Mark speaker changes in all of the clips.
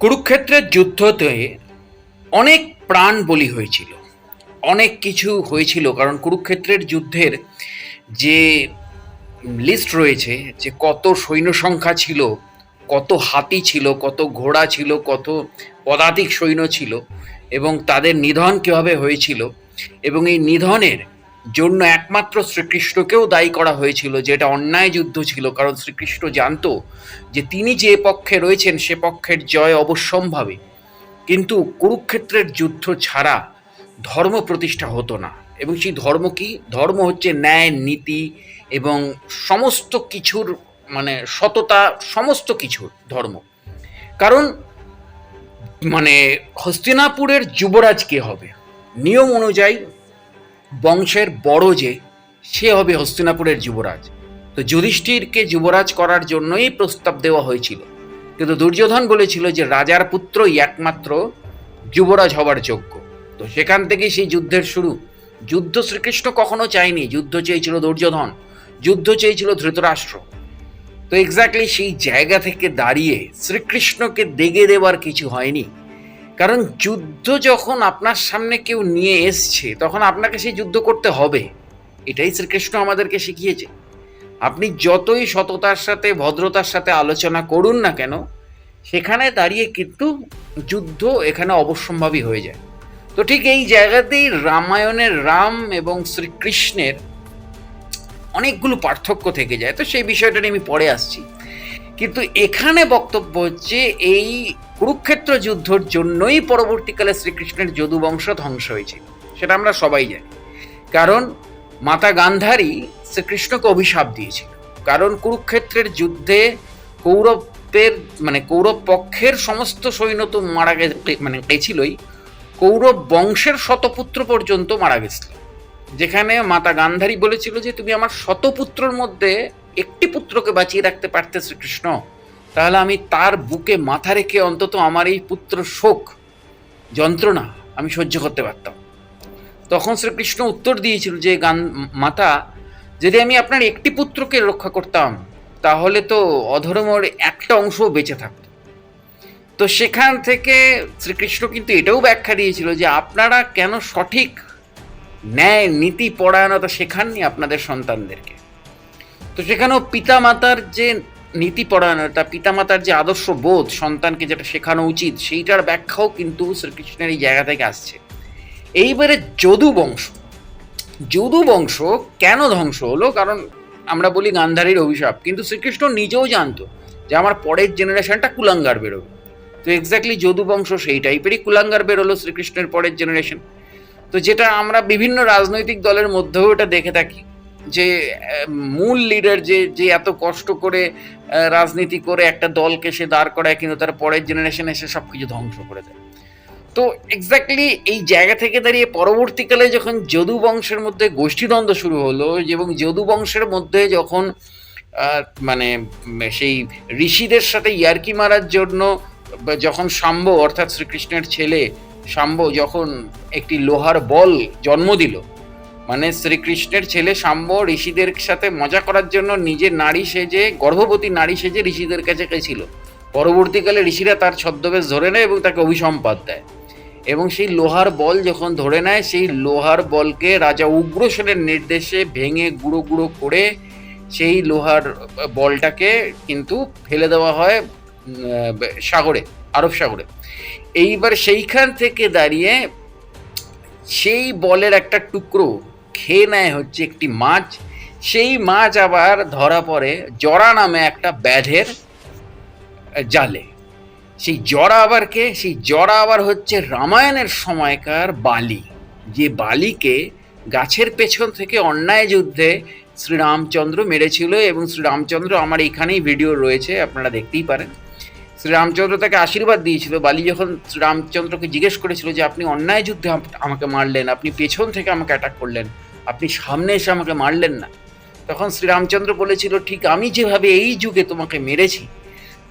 Speaker 1: কুরুক্ষেত্রের যুদ্ধতে অনেক প্রাণ বলি হয়েছিল। অনেক কিছু হয়েছিল, কারণ কুরুক্ষেত্রের যুদ্ধের যে লিস্ট রয়েছে, যে কত সৈন্য সংখ্যা ছিল, কত হাতি ছিল, কত ঘোড়া ছিল, কত পদাতিক সৈন্য ছিল, এবং তাদের নিধন কীভাবে হয়েছিল, এবং এই নিধনের জন্য একমাত্র শ্রীকৃষ্ণকেও দায়ী করা হয়েছিল যে এটা অন্যায় যুদ্ধ ছিল। কারণ শ্রীকৃষ্ণ জানতো যে তিনি যে পক্ষে রয়েছেন, সে পক্ষের জয় অবশ্যম্ভাবী। কিন্তু কুরুক্ষেত্রের যুদ্ধ ছাড়া ধর্ম প্রতিষ্ঠা হতো না। এবং সেই ধর্ম কি? ধর্ম হচ্ছে ন্যায়, নীতি এবং সমস্ত কিছুর মানে সততা, সমস্ত কিছুর ধর্ম। কারণ মানে হস্তিনাপুরের যুবরাজ কে হবে? নিয়ম অনুযায়ী বংশের বড় যে, সে হবে হস্তিনাপুরের যুবরাজ। তো যুধিষ্ঠিরকে যুবরাজ করার জন্যই প্রস্তাব দেওয়া হয়েছিল। কিন্তু দুর্যোধন বলেছিল যে, রাজার পুত্রই একমাত্র যুবরাজ হবার যোগ্য। তো সেখান থেকেই সেই যুদ্ধের শুরু। যুদ্ধ শ্রীকৃষ্ণ কখনো চায়নি। যুদ্ধ চেয়েছিল দুর্যোধন। যুদ্ধ চেয়েছিল ধৃতরাষ্ট্র। তো এক্স্যাক্টলি সেই জায়গা থেকে দাঁড়িয়ে শ্রীকৃষ্ণকে দেগে দেবার কিছু হয়নি। কারণ যুদ্ধ যখন আপনার সামনে কেউ নিয়ে এসছে, তখন আপনাকে সেই যুদ্ধ করতে হবে। এটাই শ্রীকৃষ্ণ আমাদেরকে শিখিয়েছে। আপনি যতই সততার সাথে, ভদ্রতার সাথে আলোচনা করুন না কেন, সেখানে দাঁড়িয়ে কিন্তু যুদ্ধ এখানে অবশ্যম্ভাবী হয়ে যায়। তো ঠিক এই জায়গাতেই রামায়ণের রাম এবং শ্রীকৃষ্ণের অনেকগুলো পার্থক্য থেকে যায়। তো সেই বিষয়টা নিয়ে আমি পরে আসছি। কিন্তু এখানে বক্তব্য হচ্ছে এই কুরুক্ষেত্র যুদ্ধর জন্যই পরবর্তীকালে শ্রীকৃষ্ণের যদুবংশ ধ্বংস হয়েছিল। সেটা আমরা সবাই জানি। কারণ মাতা গান্ধারী শ্রীকৃষ্ণকে অভিশাপ দিয়েছিল। কারণ কুরুক্ষেত্রের যুদ্ধে কৌরবের মানে কৌরব পক্ষের সমস্ত সৈন্য তো মারা গে মানে গেছিলই, কৌরব বংশের শতপুত্র পর্যন্ত মারা গেছিল। যেখানে মাতা গান্ধারী বলেছিল যে, তুমি আমার শতপুত্রর মধ্যে একটি পুত্রকে বাঁচিয়ে রাখতে পারতে শ্রীকৃষ্ণ, তাহলে আমি তার বুকে মাথা রেখে অন্তত আমার এই পুত্র শোক, যন্ত্রণা আমি সহ্য করতে পারতাম। তখন শ্রীকৃষ্ণ উত্তর দিয়েছিল যে, গান, মাতা, যদি আমি আপনার একটি পুত্রকে রক্ষা করতাম, তাহলে তো অধর্মর একটা অংশও বেঁচে থাকত। তো সেখান থেকে শ্রীকৃষ্ণ কিন্তু এটাও ব্যাখ্যা দিয়েছিল যে, আপনারা কেন সঠিক ন্যায়, নীতি, পরায়ণতা শেখাননি আপনাদের সন্তানদেরকে? তো সেখানেও পিতামাতার যে নীতি পরায়ণতা, পিতামাতার যে আদর্শ বোধ, সন্তানকে যেটা শেখানো উচিত, সেইটার ব্যাখ্যাও কিন্তু শ্রীকৃষ্ণের এই জায়গা থেকে আসছে। এইবারে যদু বংশ। যদু বংশ কেন ধ্বংস হলো? কারণ আমরা বলি গান্ধারীর অভিশাপ, কিন্তু শ্রীকৃষ্ণ নিজেও জানতো যে আমার পরের জেনারেশনটা কুলাঙ্গার বেরোবে। তো এক্স্যাক্টলি যদু বংশ সেই টাইপেরই কুলাঙ্গার বেরোলো শ্রীকৃষ্ণের পরের জেনারেশন। তো যেটা আমরা বিভিন্ন রাজনৈতিক দলের মধ্যেও এটা দেখে থাকি। যে মূল লিডার যে যে এত কষ্ট করে রাজনীতি করে একটা দলকে সে দাঁড় করায়, কিন্তু তার পরের জেনারেশন এসে সব কিছু ধ্বংস করে দেয়। তো এক্স্যাক্টলি এই জায়গা থেকে দাঁড়িয়ে পরবর্তীকালে যখন যদু বংশের মধ্যে গোষ্ঠীদ্বন্দ্ব শুরু হলো, এবং যদু বংশের মধ্যে যখন মানে সেই ঋষিদের সাথে ইয়ার্কি মারার জন্য যখন শাম্ব, অর্থাৎ শ্রীকৃষ্ণের ছেলে শাম্ব, যখন একটি লোহার বল জন্ম দিল মানে শ্রীকৃষ্ণের ছেলে শাম্ব ঋষিদের সাথে মজা করার জন্য নিজের নারী সেজে, গর্ভবতী নারী সেজে ঋষিদের কাছে গেছিল। পরবর্তীকালে ঋষিরা তার ছদ্মবেশ ধরে নেয় এবং তাকে অভিসম্পাদ দেয়। এবং সেই লোহার বল যখন ধরে নেয়, সেই লোহার বলকে রাজা উগ্রসেনের নির্দেশে ভেঙে গুঁড়ো গুঁড়ো করে সেই লোহার বলটাকে কিন্তু ফেলে দেওয়া হয় সাগরে, আরব সাগরে। এইবার সেইখান থেকে দাঁড়িয়ে সেই বলের একটা টুকরো খেয়ে নেয় হচ্ছে একটি মাছ। সেই মাছ আবার ধরা পড়ে জরা নামে একটা ব্যাধের জালে। সেই জরা আবার কে? সেই জরা আবার হচ্ছে রামায়ণের সময়কার বালি, যে বালিকে গাছের পেছন থেকে অন্যায় যুদ্ধে শ্রীরামচন্দ্র মেরেছিল এবং শ্রীরামচন্দ্র আমার এইখানেই ভিডিও রয়েছে, আপনারা দেখতেই পারেন। শ্রীরামচন্দ্র তাকে আশীর্বাদ দিয়েছিল। বালি যখন শ্রীরামচন্দ্রকে জিজ্ঞেস করেছিল যে, আপনি অন্যায় যুদ্ধে আম- আমাকে মারলেন, আপনি পেছন থেকে আমাকে অ্যাটাক করলেন। আপনি সামনে এসে আমাকে মারলেন না। তখন শ্রীরামচন্দ্র বলেছিল, ঠিক আমি যেভাবে এই যুগে তোমাকে মেরেছি,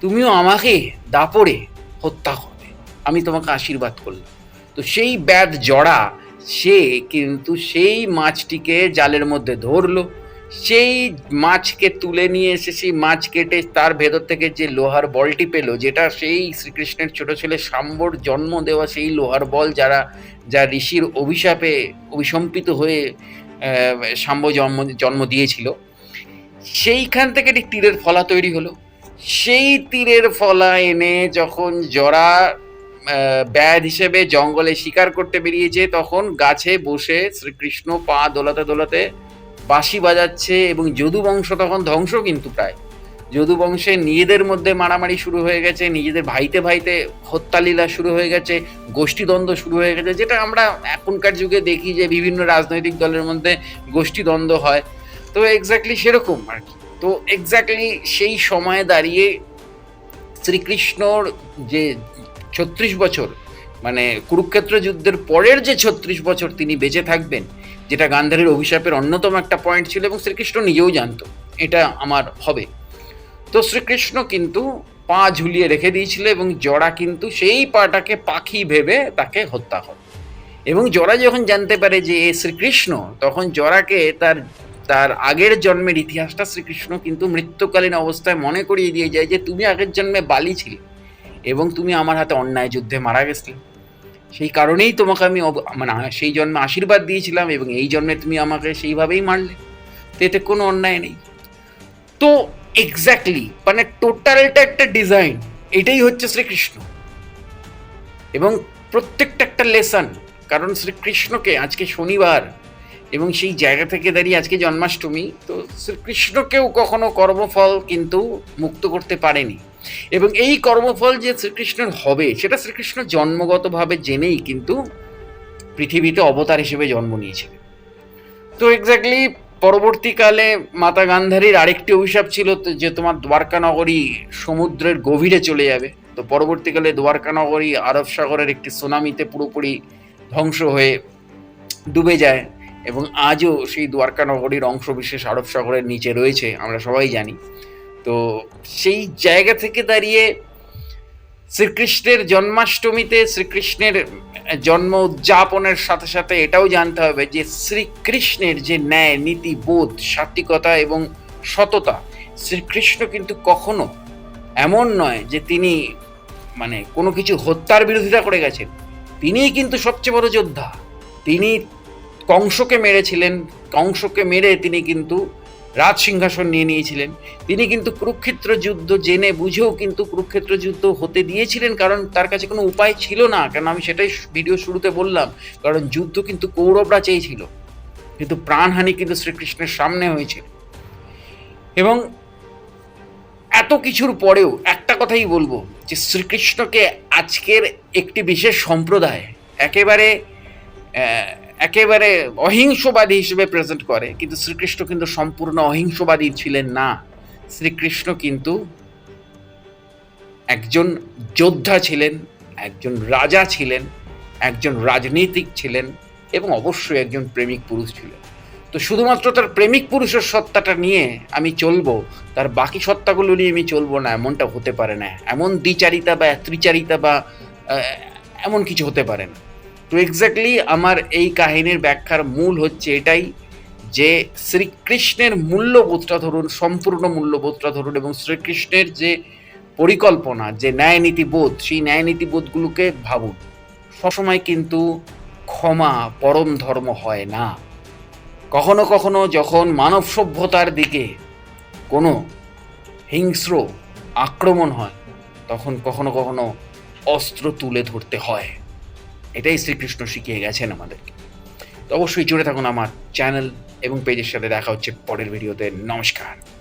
Speaker 1: তুমিও আমাকে দাপড়ে হত্যা করবে। আমি তোমাকে আশীর্বাদ করলাম। তো সেই ব্যাধ জড়া, সে কিন্তু সেই মাছটিকে জালের মধ্যে ধরলো। সেই মাছকে তুলে নিয়ে এসে, সেই মাছ কেটে তার ভেতর থেকে যে লোহার বলটি পেল, যেটা সেই শ্রীকৃষ্ণের ছোট ছেলে সাম্বর জন্ম দেওয়া সেই লোহার বল, যারা যা ঋষির অভিশাপে অভিশম্পিত হয়ে সাম্ব জন্ম জন্ম দিয়েছিল। সেইখান থেকে একটি তীরের ফলা তৈরি হলো। সেই তীরের ফলা এনে যখন জরা ব্যাধ হিসেবে জঙ্গলে শিকার করতে বেরিয়েছে, তখন গাছে বসে শ্রীকৃষ্ণ পা দোলাতে দোলাতে বাঁশি বাজাচ্ছে এবং যদু বংশ তখন ধ্বংস কিন্তু প্রায়। যদু বংশে নিজেদের মধ্যে মারামারি শুরু হয়ে গেছে, নিজেদের ভাইতে ভাইতে হত্যালীলা শুরু হয়ে গেছে, গোষ্ঠীদ্বন্দ্ব শুরু হয়ে গেছে, যেটা আমরা এখনকার যুগে দেখি যে বিভিন্ন রাজনৈতিক দলের মধ্যে গোষ্ঠীদ্বন্দ্ব হয়। তো এক্স্যাক্টলি সেরকম আর কি। তো এক্স্যাক্টলি সেই সময়ে দাঁড়িয়ে শ্রীকৃষ্ণর যে ছত্রিশ বছর মানে কুরুক্ষেত্র যুদ্ধের পরের যে ছত্রিশ বছর তিনি বেঁচে থাকবেন, যেটা গান্ধারীর অভিশাপের অন্যতম একটা পয়েন্ট ছিল এবং শ্রীকৃষ্ণ নিজেও জানতো, এটা আমার হবে। তো শ্রীকৃষ্ণ কিন্তু পা ঝুলিয়ে রেখে দিয়েছিল এবং জরা কিন্তু সেই পাটাকে পাখি ভেবে তাকে হত্যা করে। এবং জরা যখন জানতে পারে যে এ শ্রীকৃষ্ণ, তখন জরাকে তার তার আগের জন্মের ইতিহাসটা শ্রীকৃষ্ণ কিন্তু মৃত্যুকালীন অবস্থায় মনে করিয়ে দিয়ে যায় যে তুমি আগের জন্মে বালি ছিলে এবং তুমি আমার হাতে অন্যায় যুদ্ধে মারা গেছিলে। সেই কারণেই তোমাকে আমি মানে সেই জন্মে আশীর্বাদ দিয়েছিলাম এবং এই জন্মে তুমি আমাকে সেইভাবেই মারলে। তো এতে কোনো অন্যায় নেই। তো এক্স্যাক্টলি মানে টোটালটা একটা ডিজাইন এটাই হচ্ছে শ্রীকৃষ্ণ। এবং প্রত্যেকটা একটা লেসন কারণ শ্রীকৃষ্ণকে আজকে শনিবার এবং সেই জায়গা থেকে দাঁড়িয়ে আজকে জন্মাষ্টমী, তো শ্রীকৃষ্ণকেও কখনো কর্মফল কিন্তু মুক্ত করতে পারেনি। এবং এই কর্মফল যে শ্রীকৃষ্ণের হবে, সেটা শ্রীকৃষ্ণ জন্মগতভাবে জেনেই কিন্তু পৃথিবীতে অবতার হিসেবে জন্ম নিয়েছিলেন। তো এক্স্যাক্টলি পরবর্তীকালে মাতা গান্ধারীর আরেকটি অভিশাপ ছিল যে তোমার দ্বারকা নগরী সমুদ্রের গভীরে চলে যাবে। তো পরবর্তীকালে দ্বারকা নগরী আরব সাগরের একটি সুনামিতে পুরোপুরি ধ্বংস হয়ে ডুবে যায় এবং আজও সেই দ্বারকা নগরীর অংশবিশেষ আরব সাগরের নিচে রয়েছে, আমরা সবাই জানি। তো সেই জায়গা থেকে দাঁড়িয়ে শ্রীকৃষ্ণের জন্মাষ্টমীতে শ্রীকৃষ্ণের জন্ম উদযাপনের সাথে সাথে এটাও জানতে হবে যে শ্রীকৃষ্ণের যে ন্যায়, নীতি, বোধ, সাত্বিকতা এবং সততা, শ্রীকৃষ্ণ কিন্তু কখনো এমন নয় যে তিনি মানে কোনো কিছু হত্যার বিরোধিতা করে গেছেন। তিনিই কিন্তু সবচেয়ে বড় যোদ্ধা। তিনি কংসকে মেরেছিলেন। কংসকে মেরে তিনি কিন্তু রাজ সিংহাসন নিয়ে নিয়েছিলেন। তিনি কিন্তু কুরুক্ষেত্র যুদ্ধ জেনে বুঝেও কিন্তু কুরুক্ষেত্র যুদ্ধ হতে দিয়েছিলেন, কারণ তার কাছে কোনো উপায় ছিল না। কেন আমি সেটাই ভিডিও শুরুতে বললাম, কারণ যুদ্ধ কিন্তু কৌরবরা চেয়েছিল। কিন্তু প্রাণহানি কিন্তু শ্রীকৃষ্ণের সামনে হয়েছিল। এবং এত কিছুর পরেও একটা কথাই বলব, যে শ্রীকৃষ্ণকে আজকের একটি বিশেষ সম্প্রদায়, একেবারে একেবারে অহিংসবাদী হিসেবে প্রেজেন্ট করে। কিন্তু শ্রীকৃষ্ণ কিন্তু সম্পূর্ণ অহিংসবাদী ছিলেন না। শ্রীকৃষ্ণ কিন্তু একজন যোদ্ধা ছিলেন, একজন রাজা ছিলেন, একজন রাজনীতিক ছিলেন এবং অবশ্যই একজন প্রেমিক পুরুষ ছিলেন। তো শুধুমাত্র তার প্রেমিক পুরুষের সত্তাটা নিয়ে আমি চলবো, তার বাকি সত্তাগুলো নিয়ে আমি চলবো না, এমনটা হতে পারে না। এমন দ্বিচারিতা বা ত্রিচারিতা বা এমন কিছু হতে পারে না। তো এক্স্যাক্টলি আমার এই কাহিনীর ব্যাখ্যার মূল হচ্ছে এটাই যে শ্রীকৃষ্ণের মূল্যবোধটা ধরুন, সম্পূর্ণ মূল্যবোধটা ধরুন এবং শ্রীকৃষ্ণের যে পরিকল্পনা, যে ন্যায় নীতিবোধ সেই ন্যায় নীতিবোধগুলোকে ভাবুন। সবসময় কিন্তু ক্ষমা পরম ধর্ম হয় না। কখনো কখনো যখন মানব সভ্যতার দিকে কোনো হিংস্র আক্রমণ হয়, তখন কখনো কখনো অস্ত্র তুলে ধরতে হয়। এটাই শ্রীকৃষ্ণ শিখিয়ে গেছেন আমাদেরকে। তো অবশ্যই জুড়ে থাকুন আমার চ্যানেল এবং পেজের সাথে দেখা হচ্ছে পরের ভিডিওতে। নমস্কার।